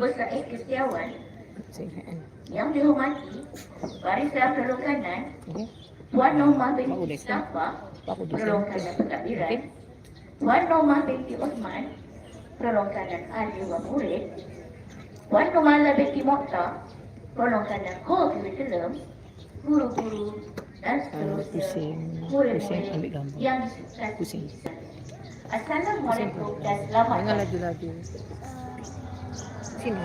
Besar Sige. ano. yang dihormati Barisan Perlokanan Okay. Puan Norma binti di Perlokanan sini. Pentadbiran Puan Norma binti Osman Perlokanan Ahli wa Murid Puan Normala binti Mokhtar Perlokanan Hall Curriculum Guru-guru dan Ah. Pusing murid-murid yang disukai. Assalamualaikum dan selamat Jangan. Sini.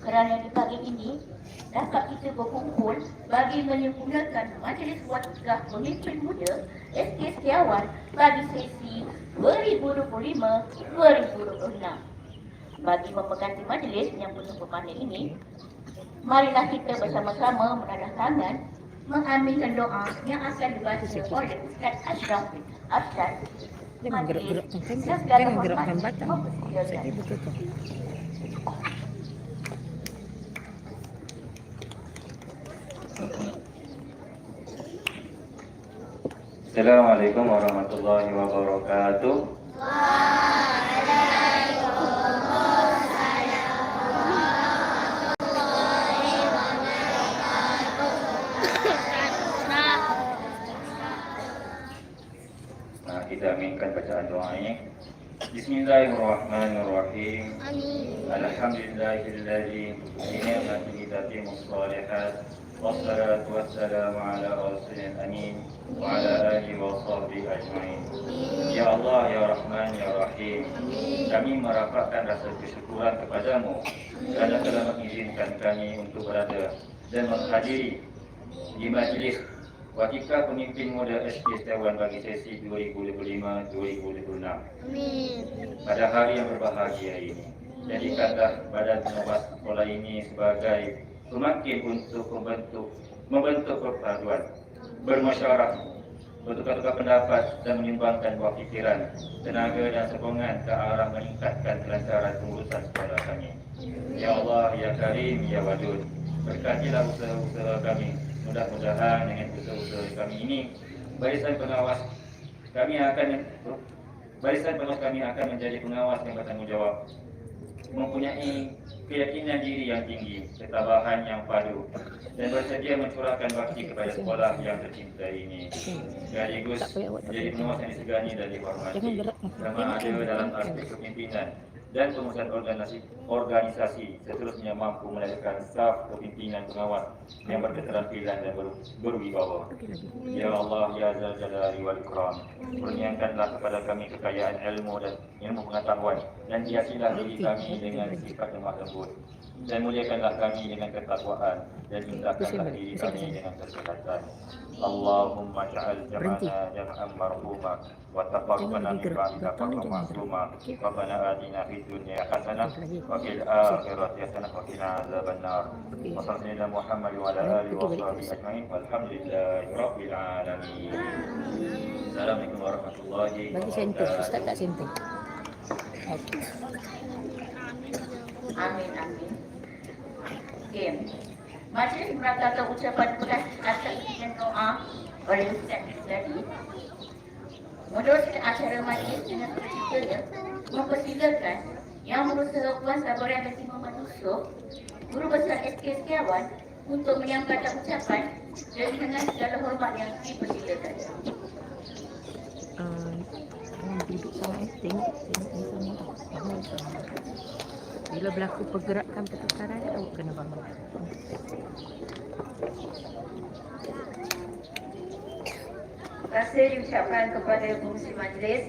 Kerana di pagi ini dapat kita berkumpul bagi menyempurnakan majlis watikah pemimpin muda SK Setiawan bagi sesi 2025-2026. Bagi mempeganti majlis yang penuh pemanah ini, marilah kita bersama-sama menadah tangan mengambilkan doa yang akan dibaca oleh Ustaz Ashraf Ashraf Jangan gerak-gerakkan. Yang segala Jangan gerakkan hormat batang. Jadi betul tu. Assalamualaikum warahmatullahi wabarakatuh. Nah, kita aminkan bacaan doa ini. Bismillahirrahmanirrahim. Amin. Alhamdulillahilladzi bi ni'matihi tatimmu shalihat. Wassalatu wassalamu ala rasulil amin wa ala alihi wa sahbihi ajma'in. Ya Allah, Ya Rahman, Ya Rahim. Kami merapatkan rasa kesyukuran kepadamu kerana telah mengizinkan kami untuk berada dan menghadiri di majlis Watika Pemimpin Muda SK Setiawan bagi sesi 2025-2026 Amin. pada hari yang berbahagia ini. Jadikanlah badan pengawas sekolah ini sebagai pemakin untuk membentuk membentuk perpaduan, bermasyarakat, bertukar-tukar pendapat dan menyumbangkan buah fikiran, tenaga dan sokongan ke arah meningkatkan kelancaran pengurusan sekolah kami. Ya Allah, Ya Karim, Ya Wadud, berkatilah usaha-usaha kami. Mudah-mudahan dengan usaha-usaha kami ini, barisan pengawas kami akan barisan pengawas kami akan menjadi pengawas yang bertanggungjawab mempunyai keyakinan diri yang tinggi, ketabahan yang padu dan bersedia mencurahkan bakti kepada sekolah yang tercinta ini. Sekaligus menjadi pengawas yang disegani dan dihormati. Sama ada dalam aspek kepimpinan dan pengurusan organisasi, organisasi seterusnya mampu melahirkan staf kepimpinan pengawas yang berketerampilan dan ber, berwibawa. Ya Allah, Ya Zal Jalali wal Ikram, kurniakanlah kepada kami kekayaan ilmu dan ilmu pengetahuan dan hiasilah diri kami dengan sifat lemah lembut dan muliakanlah kami dengan ketakwaan dan indahkanlah diri kami dengan kesehatan. Allahumma ja'al jama'ana jama'an marhuma wa taqabbal min ba'dika faqam ma'suma. Rabbana atina fid dunya hasanah wa fil akhirati hasanah wa qina adzabannar. Wa sallallahu ala Muhammad wa ala alihi wa sahbihi ajma'in. Walhamdulillahi rabbil alamin. Assalamualaikum warahmatullahi Bagi senteng. wabarakatuh. Ustaz tak senteng. Okey. Amin, amin. Okey. Majlis merasakan ucapan beras atas dan doa oleh Ustaz tadi. Meneruskan acara majlis dengan terciptanya mempersilakan yang berusaha Puan Sabaran Datin Muhammad Yusuf, Guru Besar SK Setiawan untuk menyampaikan ucapan dan dengan segala hormat yang dipersilakan. Jangan duduk sangat eh. Tengok. Tengok ni sama. Bila berlaku pergerakan pertukaran, awak kena bangun. Terima kasih diucapkan kepada pengurusi majlis.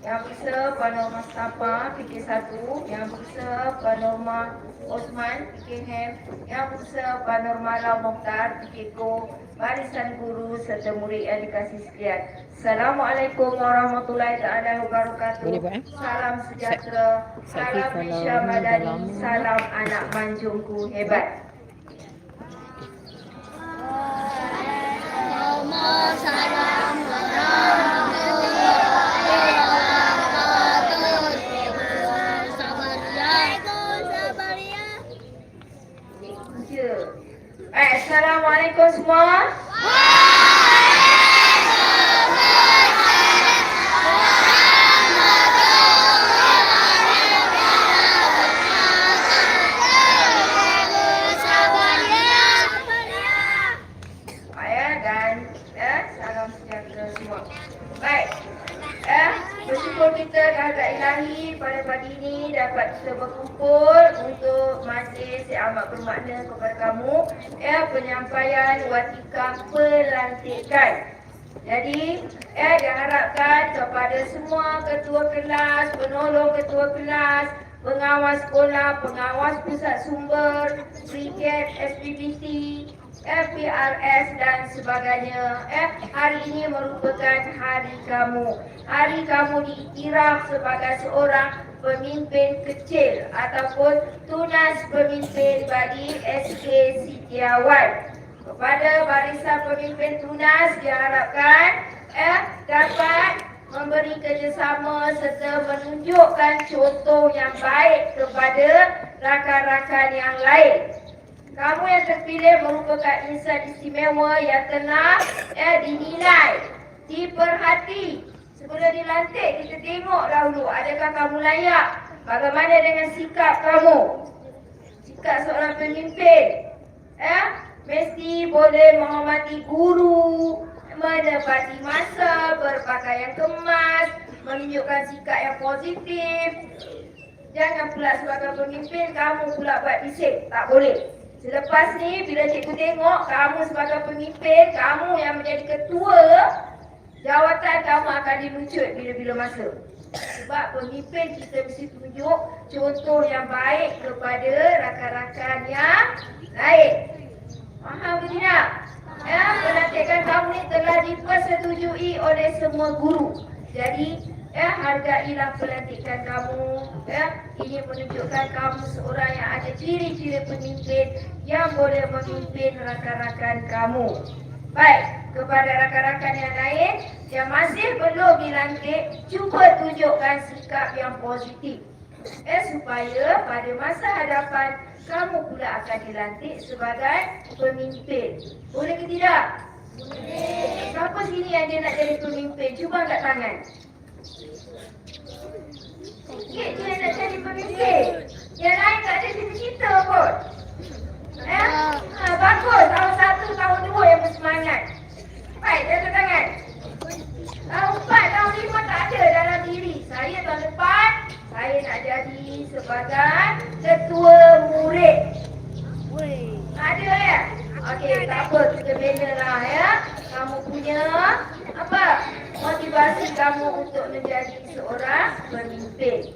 Yang berusaha Puan Norma Mustafa PK1 Yang berusaha Puan Norma Osman PKM Yang berusaha Puan Norma Lau Mokhtar PKKO Barisan guru serta murid yang dikasih sekalian. Assalamualaikum warahmatullahi taala wabarakatuh. Eh? Salam sejahtera. Sa- Salam ni. Madani Salam anak manjungku. Hebat Allahumma salam warahmatullahi wabarakatuh. Sabar ya. Sabar ya. punca. Baik, Assalamualaikum semua. Ayah dan eh, salam sejahtera semua. Baik. Eh, bersyukur kita kehadrat ilahi pada pagi ini dapat kita berkumpul untuk majlis yang amat bermakna kepada kamu. Eh, penyampaian watika pelantikan. Eh diharapkan kepada semua ketua kelas, penolong ketua kelas, pengawas sekolah, pengawas pusat sumber, brigade SPBT, FPRS dan sebagainya. Eh, hari ini merupakan hari kamu. Hari kamu diiktiraf sebagai seorang pemimpin kecil ataupun tunas pemimpin bagi SK Sitiawan. Kepada barisan pemimpin tunas diharapkan eh, dapat memberi kerjasama serta menunjukkan contoh yang baik kepada rakan-rakan yang lain. Kamu yang terpilih merupakan insan istimewa yang telah eh, dinilai, diperhati. Sebelum dilantik, kita tengok dahulu adakah kamu layak. Bagaimana dengan sikap kamu? Sikap seorang pemimpin. Eh, mesti boleh menghormati guru, menepati masa, berpakaian kemas, menunjukkan sikap yang positif. Jangan pula sebagai pemimpin kamu pula buat bising. Tak boleh. Selepas ni bila cikgu tengok kamu sebagai pemimpin, kamu yang menjadi ketua, jawatan kamu akan dilucut bila-bila masa. Sebab pemimpin kita mesti tunjuk contoh yang baik kepada rakan-rakan yang lain. Faham ke tidak? Ya, pelantikan kamu telah dipersetujui oleh semua guru. Jadi, ya, hargailah pelantikan kamu. Ya, ini menunjukkan kamu seorang yang ada ciri-ciri pemimpin yang boleh memimpin rakan-rakan kamu. Baik, kepada rakan-rakan yang lain yang masih belum dilantik, cuba tunjukkan sikap yang positif. Eh, supaya pada masa hadapan kamu pula akan dilantik sebagai pemimpin. Boleh ke tidak? Boleh. Siapa sini yang dia nak jadi pemimpin? Cuba angkat tangan. Sikit je yang nak jadi pemimpin. Yang lain tak ada cita-cita pun. Eh? Ha, bagus. Tahun satu, tahun dua yang bersemangat. Baik, angkat tangan. Tahun empat, tahun lima tak ada dalam diri. Saya tahun depan, saya nak jadi sebagai ketua murid. Ada ya? Okey, tak apa, kita bina lah ya. Kamu punya apa? Motivasi kamu untuk menjadi seorang pemimpin.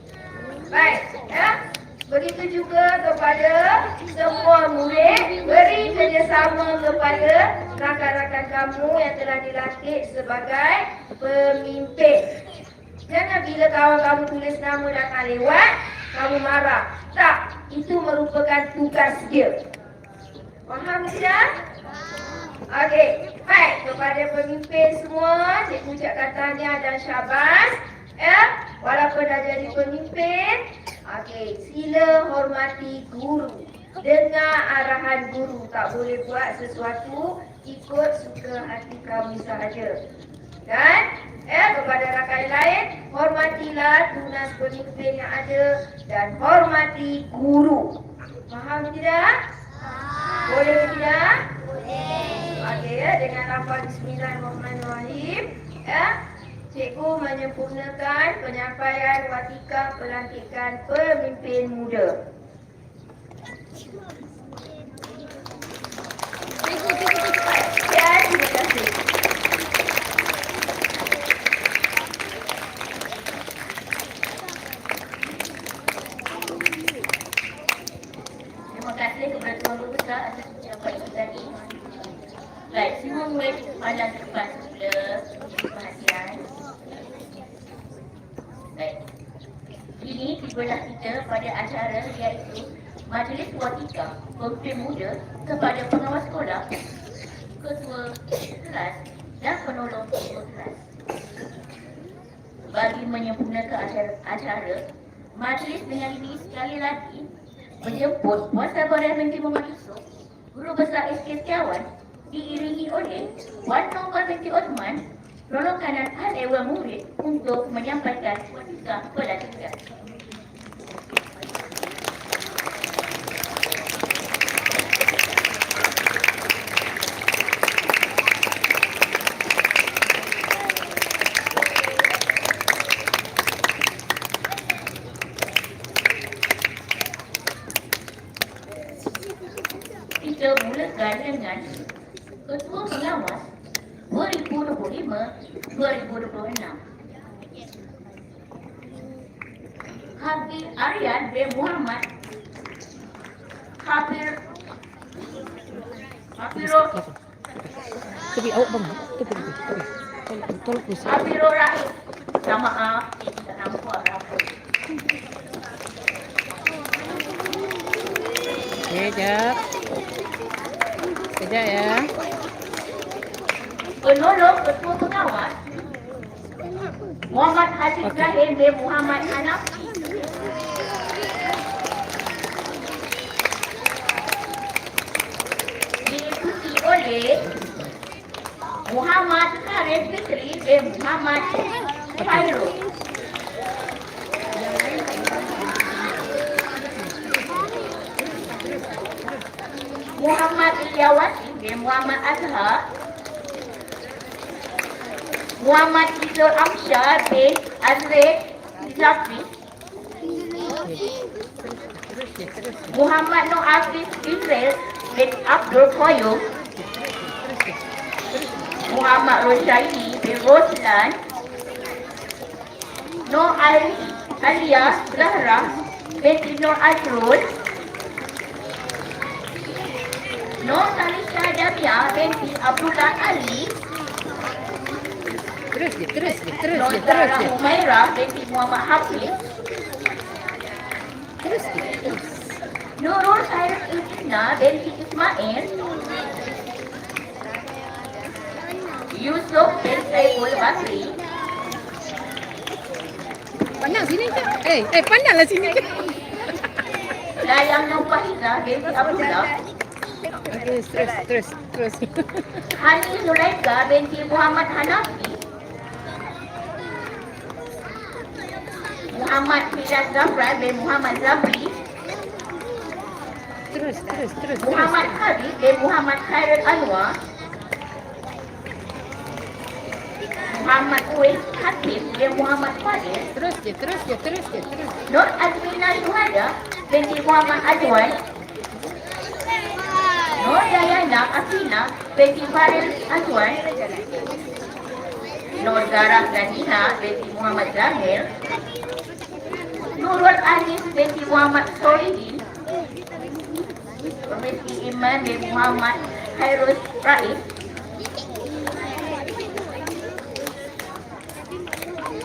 Baik, ya. Begitu juga kepada semua murid, beri kerjasama kepada rakan-rakan kamu yang telah dilantik sebagai pemimpin. Jangan bila kawan kamu tulis nama datang lewat, kamu marah. Tak, itu merupakan tugas dia. Faham tidak? Okey, baik kepada pemimpin semua, cikgu ucapkan tahniah dan syabas. Ya, walaupun dah jadi pemimpin, okey, sila hormati guru. Dengar arahan guru, tak boleh buat sesuatu ikut suka hati kamu sahaja. Dan eh, kepada rakan lain, hormatilah tunas pemimpin yang ada dan hormati guru. Faham tidak? Boleh ke tidak? Boleh. Okey ya, dengan lafaz Bismillahirrahmanirrahim. Ya, cikgu menyempurnakan penyampaian watika pelantikan pemimpin muda. Ya, terima kasih. Terima kasih kepada Tuan Guru Besar atas ucapan itu tadi. Baik, semua murid pandang ke depan semula. Perhatian. Baik. Tibalah kita pada acara iaitu Majlis Watika Pemimpin Muda kepada pengawas sekolah, ketua kelas dan penolong ketua kelas. Bagi menyempurnakan acara, acara majlis dengan ini sekali lagi menjemput Puan Sabariah binti Muhammad Yusof, Guru Besar SK Setiawan, diiringi oleh Puan Nongkar binti Osman, rombongan ahli dewan murid untuk menyampaikan putusan pelantikan. Kita mulakan dengan Ketua Pengawas 2025-2026. Habib Aryan bin Muhammad Habib Habibur Tepi awak bang. Tepi tepi. Tepi. Tolong tolong pusat. Habibur Rahim. Minta maaf, tak nampak apa. Kejap. Kejap ya. Penolong Ketua Pengawas Muhammad Haji Ibrahim bin Muhammad Hanafi diikuti oleh Muhammad Karim Fitri bin Muhammad Khairul Muhammad Ilyawati bin Muhammad Izul Amsyar bin Azrid Zafi. Muhammad Nur Hafiz Israel bin Abdul Qayyum. Muhammad Roshaini bin Roslan. Nur Ali Alia Zahra binti Nur Azrul Nur Salisha Damia binti Abdullah Ali. Terus je terus je terus je terus Zahra je. Humairah binti Muhammad Hafiz. Terus je. Terus. Nurul Khairul Isna binti Ismail. Yusuf bin Saiful Basri. Pandang sini ke? Eh, eh pandanglah sini ke? Layang Nur Fahizah binti Abdullah Terus terus terus terus. Hani Zulaika binti Muhammad Hanafi Muhammad Hidayat Zafran bin Muhammad Zabri Terus terus terus. Muhammad Habib bin Muhammad Khairul Anwar Muhammad Uwais uh, Hakim bin Muhammad Fadil Terus je terus je terus je terus. Nur Azmina Suhada binti Muhammad Azwan Nur Dayana Afina binti Faril Azwan Nur Zarah Gadina binti Muhammad Zahir Nurul Anis binti Muhammad Solihin Permisi Iman bin Muhammad Khairul Raif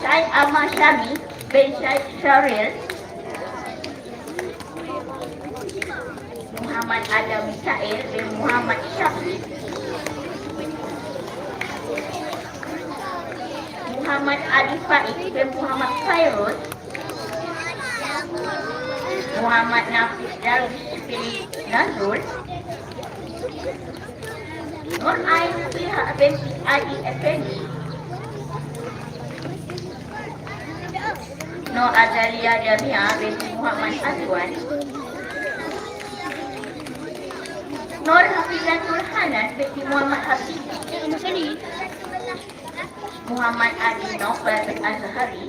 Syed Ahmad Syami bin Syed Syaril Muhammad Adam Mikael bin Muhammad Syafiq Muhammad Ali Faik bin Muhammad Khairul. Muhammad Nafis Darwish bin Nazrul. Nur Ain Pihak binti Ali Effendi. Nur Azalia Jamia binti Muhammad Azwan Nur Hafizatul Hanan binti Muhammad Hafiz Muhammad Ali Nofal bin Azhari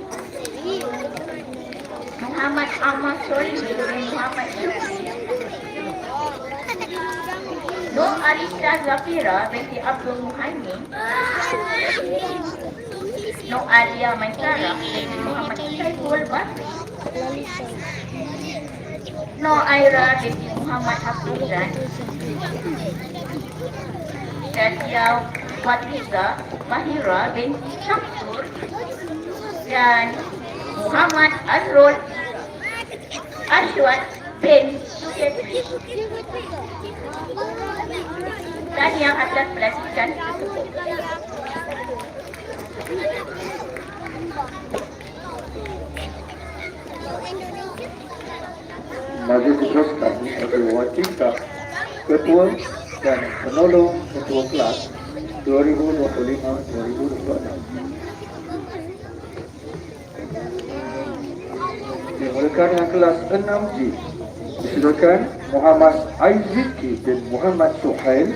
Muhammad Ahmad Solihin bin Muhammad Syukri Nur Alisa Zafira binti Abdul Muhaimin Nur Alia Maisara binti Muhammad Saiful Basri Nur Aira binti Muhammad Hafizan Tatia Fatiza Mahira binti Syamsur dan Muhammad Azrul Ashwat bin Suketri Tahniah atas pelantikan tersebut. Majlis diteruskan sebagai wawancara ketua dan penolong ketua kelas 2025-2026. Dimulakan dengan kelas 6G Disilakan Muhammad Aiziki bin Muhammad Suhail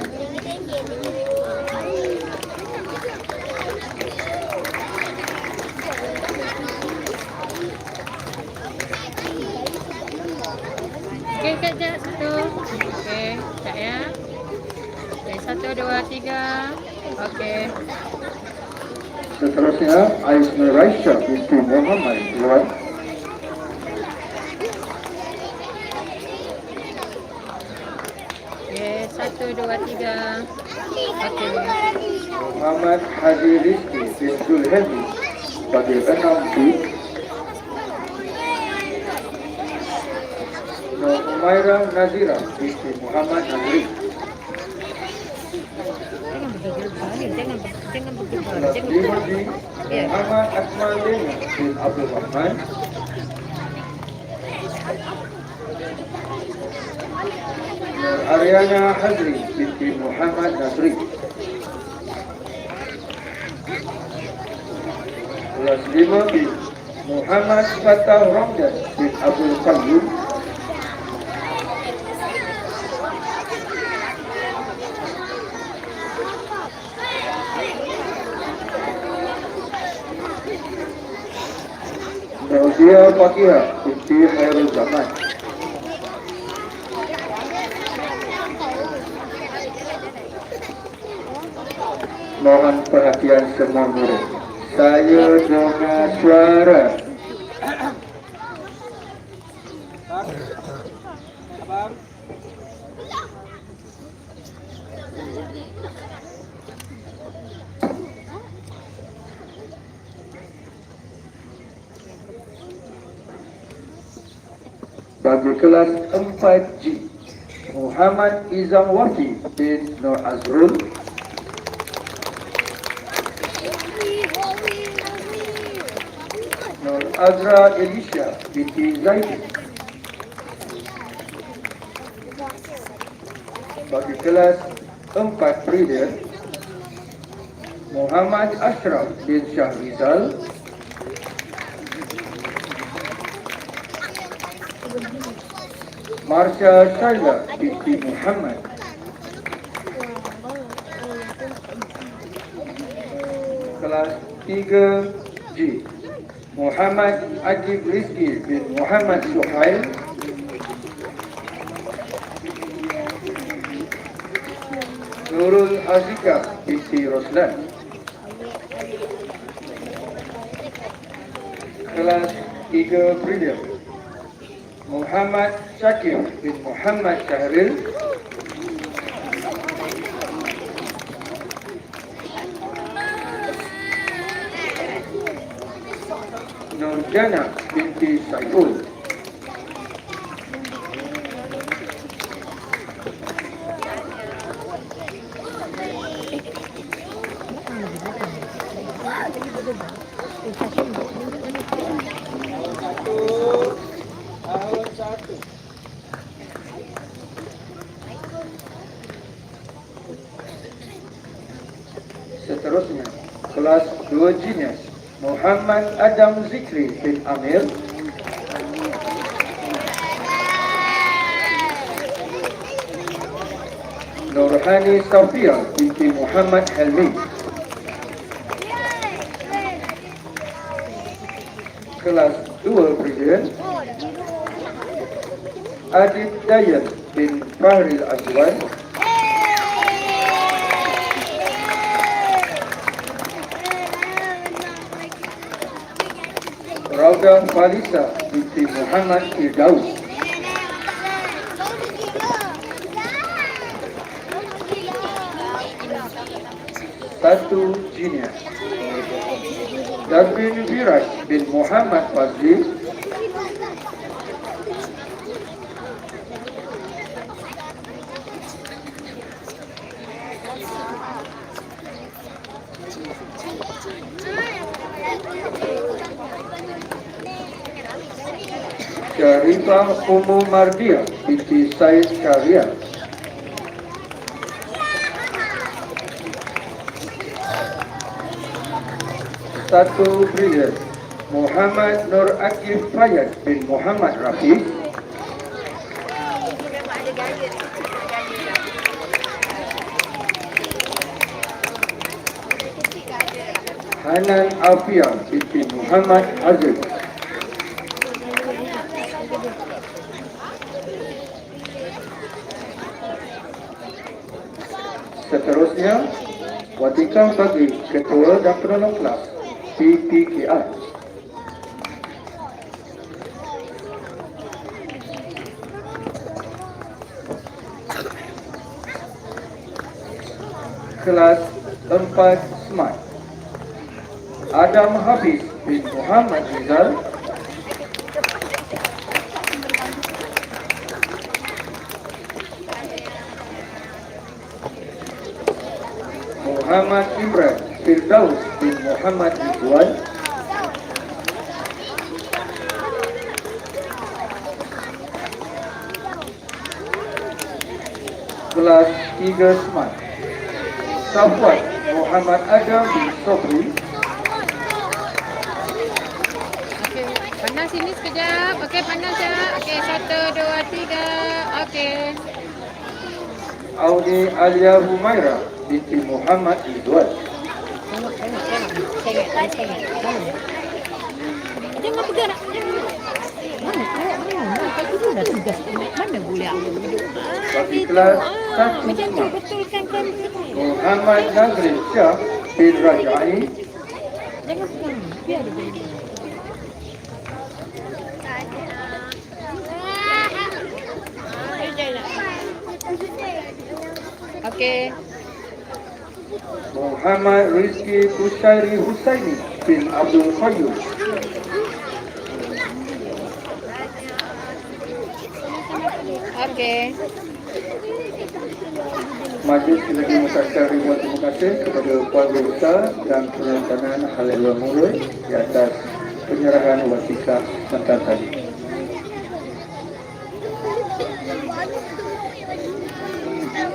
Okey, Kak Jat. Satu. Okey, Kak ya. Okey, satu, dua, tiga. Okey. Seterusnya Aisna Raisha binti Muhammad Iwan Okey, satu, dua, tiga. Okey. Muhammad Haji Rizki bin Zulhadi sebagai 6B Nur Umairah Nazira binti Muhammad Nazri Jangan bergegar. Jangan ber- jangan Jangan 5B Ya. Lena bin Abdul Rahman Ariana Hazri binti Muhammad Nazri Kelas 5B Muhammad Fatah Ramdan bin Abdul Qayyum Binti Khairul Zaman Mohon perhatian semua murid Saya dengar suara Bagi kelas 4G Muhammad Izam Wafi bin Nur Azrul. Nur Azra Elisha binti Zaidi Bagi kelas 4 Brilliant Muhammad Ashraf bin Syahrizal Marsha Shaila binti Muhammad. Kelas 3G Muhammad Ajib Rizki bin Muhammad Suhail. Nurul Azika binti Roslan. Kelas 3 Brilliant. Muhammad Syakir bin Muhammad Syahril Nurjana binti Saiful Seterusnya, kelas 2 Genius Muhammad Adam Zikri bin Amir. Nurhani Safia binti Muhammad Helmi. Kelas 2 Brilliant Adit Dayan bin Fahril Azwan Rauda Falisa binti Muhammad Firdaus. Satu Genius Darwin Viraj bin Muhammad Fazli Syarifah Ummu Mardia binti Said Syariah. Satu Brilliant Muhammad Nur Akif Fayyad bin Muhammad Rafiq Hanan Afia binti Muhammad Aziz Seterusnya, Watikah bagi Ketua dan Penolong Kelas PPKI. Kelas 4 Smart. Adam Hafiz bin Muhammad Rizal Muhammad Imran Firdaus bin Muhammad Ridwan Kelas 3 Smart Safwan Muhammad Adam bin Sobri Okey, pandang sini sekejap. Okey, pandang sekejap. Okey, satu, dua, tiga. Okey. Audi Alia Humaira binti Muhammad Ridwan. Jangan bergerak. Bagilah satu Muhammad Nazri Syah bin Rajai Jangan pegang, biar dia boleh Okay. Muhammad Rizki Husairi Husaini bin Abdul Qayyum Okey. Majlis lagi mengucapkan ribuan terima kasih kepada Puan Besar dan Perantanan Haliluan Mulut di atas penyerahan wasikah tentang tadi.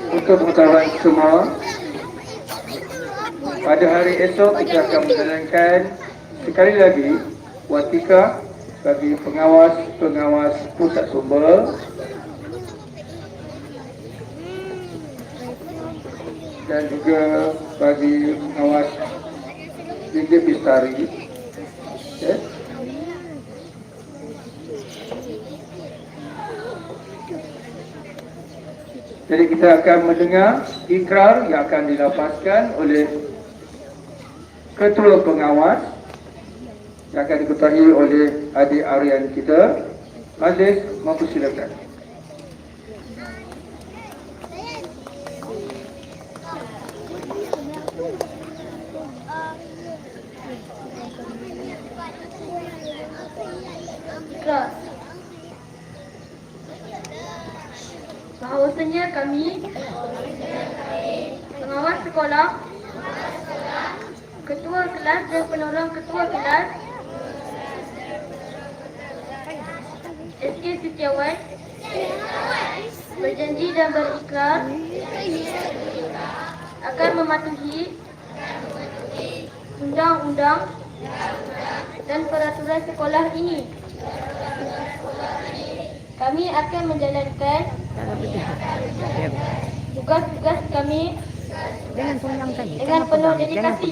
Untuk pengetahuan semua, pada hari esok kita akan menjalankan sekali lagi watika bagi pengawas-pengawas pusat sumber dan juga bagi pengawas Liga Bistari. Ya. Jadi kita akan mendengar ikrar yang akan dilapaskan oleh Ketua Pengawas yang akan diketahui oleh adik Aryan kita. Majlis mempersilakan. Ikrar. Bahawasanya kami pengawas sekolah, ketua kelas dan penolong ketua kelas SK Setiawan berjanji dan berikrar akan mematuhi undang-undang dan peraturan sekolah ini. Kami akan menjalankan tugas-tugas kami Jangan pegang tadi. dengan penuh dedikasi.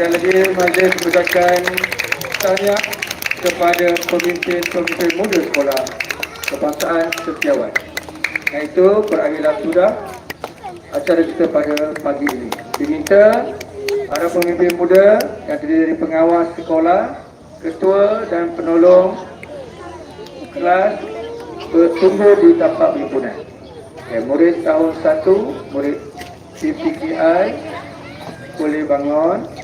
Sekali lagi majlis mengucapkan tanya kepada pemimpin-pemimpin muda sekolah kebangsaan Setiawan. Iaitu berakhirlah sudah acara kita pada pagi ini. Diminta para pemimpin muda yang terdiri dari pengawas sekolah, ketua dan penolong kelas bertumbuh di tapak himpunan. Okay, murid tahun 1, murid PPKI boleh bangun.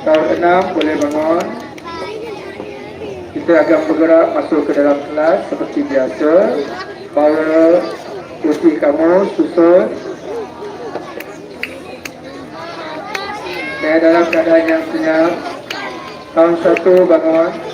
Tahun 6 boleh bangun. Kita akan bergerak masuk ke dalam kelas seperti biasa. Para putih kamu susun. Dan dalam keadaan yang senyap. Tahun 1 bangun.